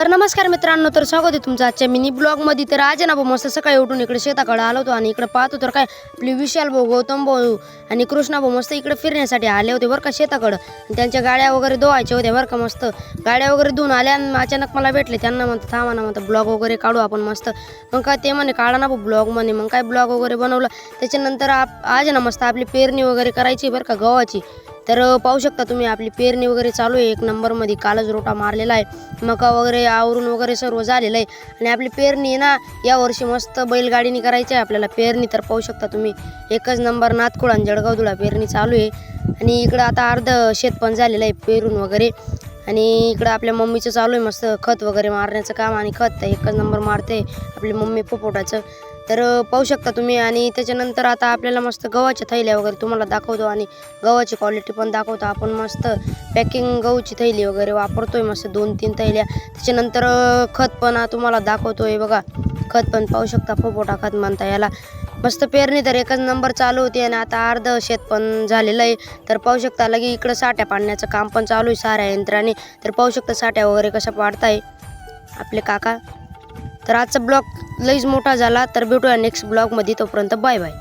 तर नमस्कार मित्रांनो तर स्वागत आहे तुमचं आजच्या मिनी ब्लॉगमध्ये. तर आज ना भाऊ मस्त सकाळी उठून इकडे शेताकडे आलो होतो आणि इकडे पाहतो तर काय आपली विशाल भाऊ गौतम भाऊ आणि कृष्णा भाऊ मस्त इकडे फिरण्यासाठी आले होते बरं का शेताकडं. आणि त्यांच्या गाड्या वगैरे धुवायच्या होत्या बरं का मस्त. गाड्या वगैरे धुवून आल्या आणि अचानक मला भेटले. त्यांना म्हणतं थांबा ना म्हणतं ब्लॉग वगैरे काढू आपण मस्त. मग काय ते म्हणे काढा ना भाऊ ब्लॉग म्हणे. मग काय ब्लॉग वगैरे बनवलं. त्याच्यानंतर आप आज ना मस्त आपली पेरणी वगैरे करायची बरं का गव्हाची. तर पाहू शकता तुम्ही आपली पेरणी वगैरे चालू आहे. एक नंबरमध्ये कालच रोटा मारलेला आहे. मका वगैरे आवरून वगैरे सर्व झालेलं आहे. आणि आपली पेरणी आहे ना यावर्षी मस्त बैलगाडीने करायची आहे. आपल्याला पेरणी तर पाहू शकता तुम्ही. एकच नंबर नातकुळ आणि जळगाव धुळा पेरणी चालू आहे. आणि इकडं आता अर्ध शेत पण झालेलं आहे पेरून वगैरे. आणि इकडं आपल्या मम्मीचं चालू आहे मस्त खत वगैरे मारण्याचं काम आणि खत एकच नंबर मारते आपली मम्मी पोपोटाचं. तर पाहू शकता तुम्ही आणि त्याच्यानंतर आता आपल्याला मस्त गव्हाच्या थैल्या वगैरे तुम्हाला दाखवतो आणि गव्हाची क्वालिटी पण दाखवतो. आपण मस्त पॅकिंग गहूची थैली वगैरे वापरतोय मस्त दोन तीन थैल्या. त्याच्यानंतर खत पण तुम्हाला दाखवतो आहे बघा. खत पण पाहू शकता पोपोटा खत म्हणता याला. मस्त पेरणी तर एकच नंबर चालू होती आणि आता अर्ध शेत पण झालेलं आहे. तर पाहू शकता लगे इकडं साठ्या पाडण्याचं काम पण चालू आहे साऱ्या यंत्राने. तर पाहू शकता साठ्या वगैरे कशा पाडताय आपले काका. तर आजचा ब्लॉग लईच मोठा झाला तर भेटूया नेक्स्ट ब्लॉगमध्ये. तोपर्यंत बाय बाय.